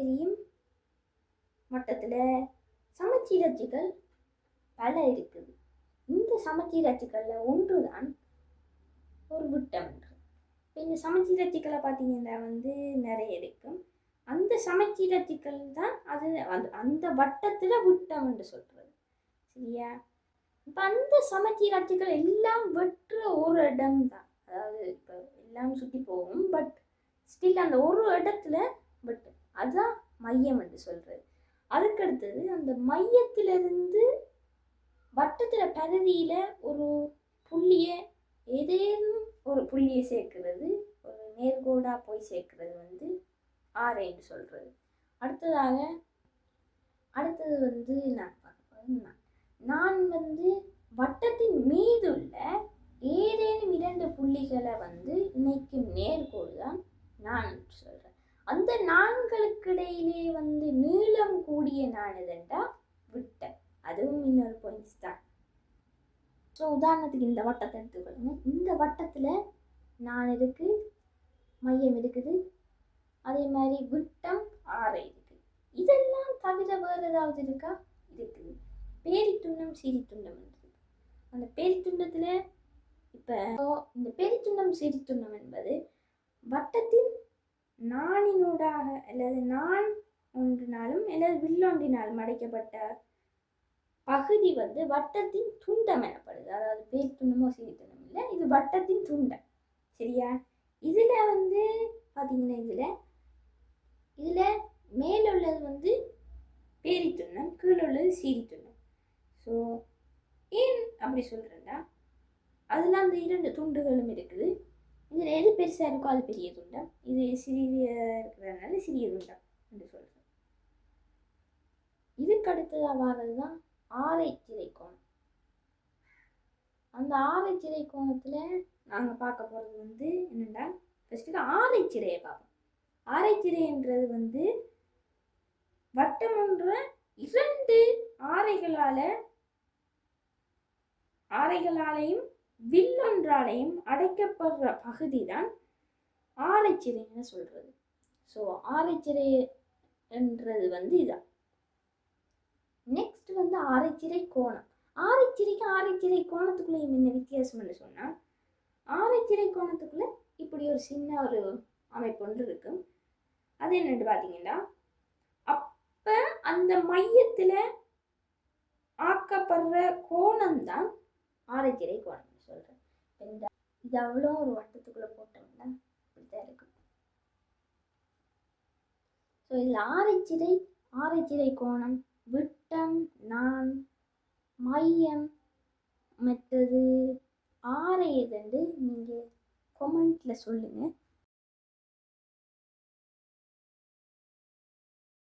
தெரியும் மட்டத்தில் சமச்சீர் அச்சுகள் பல இருக்குது. இந்த சமச்சீர் அச்சுக்களில் ஒன்று தான் ஒரு விட்டம் இப்போ இந்த சமச்சீர் அச்சுக்களை பார்த்தீங்கன்னா வந்து நிறைய இருக்கும். அந்த சமச்சீர் அச்சுக்கள் தான் அது அந்த அந்த வட்டத்தில் விட்டம் என்று சொல்கிறது சரியா? இப்போ அந்த சமச்சீர் அச்சுக்கள் எல்லாம் வெட்டுற ஒரு இடம் தான் அதாவது இப்போ எல்லாம் சுற்றி போகும் பட் ஸ்டில் அந்த ஒரு இடத்துல வெட்டும். அதுதான் மையம் என்று சொல்கிறது அதுக்கடுத்தது அந்த மையத்திலிருந்து வட்டத்தில் பகுதியில் ஒரு புள்ளியை ஏதேனும் ஒரு புள்ளியை சேர்க்கிறது ஒரு நேர்கோடாக போய் சேர்க்கிறது வந்து ஆரைன்னு என்று சொல்கிறது அடுத்ததாக அடுத்தது வந்து நான் பார்க்க நான். நான் வந்து வட்டத்தின் மீதுள்ள ஏதேனும் இரண்டு புள்ளிகளை வந்து இணைக்கும் நேர்கோடு தான் நான் சொல்கிறேன் அந்த நான்களுக்கு இடையிலே வந்து நீளம் கூடிய நான் எதுண்டா விட்டேன். அதுவும் இன்னொரு பாயிண்ட்ஸ் தான். ஸோ உதாரணத்துக்கு இந்த வட்டத்தை எடுத்துக்கொள்ளுங்க. இந்த வட்டத்தில் நான் இருக்கு மையம் இருக்குது. அதே மாதிரி விட்டம் ஆறை இருக்குது இதெல்லாம் தவிர வேறு ஏதாவது இருக்கா? இருக்குது பேரித்துண்டம் சீரித்துண்டம் இருக்குது அந்த பேரித்துண்டத்தில் இப்போ இந்த பேரித்துண்டம் சீரித்துண்டம் என்பது வட்டத்தின் நாணினூடாக அல்லது நான் ஒன்றினாலும் அல்லது வில்லொன்றினாலும் அடைக்கப்பட்ட பகுதி வந்து வட்டத்தின் துண்டம் எனப்படுது. அதாவது பேர் துண்டமோ சிறு துண்டம் இல்லை இது வட்டத்தின் துண்டம். சரியா? இதில் வந்து பார்த்தீங்கன்னா இதில் இதில் மேல் உள்ளது வந்து பேரித்துண்ணம் கீழுள்ளது கீழே உள்ளது ஸோ ஏன் அப்படி சொல்கிறேன்னா அதில் அந்த இரண்டு துண்டுகளும் இருக்குது. இதில் எது பெருசாக இருக்கோ அது பெரிய துண்டம் இது சிறிய இருக்கிறதுனால சிறிய துண்டம் என்று சொல்கிறோம் இதுக்கு அடுத்ததாக வர்றது தான் ஆலை கோணம் அந்த ஆரைச்சிறை கோணத்தில் நாங்கள் பார்க்க போகிறது வந்து என்னென்னா ஃபஸ்ட்டு ஆரைச்சிறையை பார்ப்போம். ஆரைச்சிறைன்றது வந்து வட்டம் இரண்டு ஆரைகளால் ஆரைகளாலையும் வில்லொன்றாலையும் அடைக்கப்படுற பகுதி தான் ஆரைச்சிறைன்னு சொல்கிறது ஸோ ஆரைச்சிறை என்றது வந்து இதான். நெக்ஸ்ட் வந்து ஆரைச்சிறை கோணம். ஆரைச்சிறைக்கு ஆரைச்சிறை கோணத்துக்குள்ளேயும் என்ன வித்தியாசம்னு சொன்னால் ஆரைச்சிறை கோணத்துக்குள்ளே இப்படி ஒரு சின்ன ஒரு அமைப்பு ஒன்று இருக்கும் அது என்னென்னு பார்த்தீங்கன்னா அப்போ அந்த மையத்தில் ஆக்கப்படுற கோணம் தான் ஆரைச்சிறை கோணம். சொல்கிறேன் இந்த இது அவ்வளோ ஒரு வட்டத்துக்குள்ளே போட்டோம்னா இப்படிதான் இருக்கும். ஸோ இதில் ஆரைச்சிறை ஆரைச்சிறை கோணம் விட்டம் நான் மையம் மற்றது ஆரை எதுண்டு நீங்கள் கொமெண்ட்டில் சொல்லுங்கள்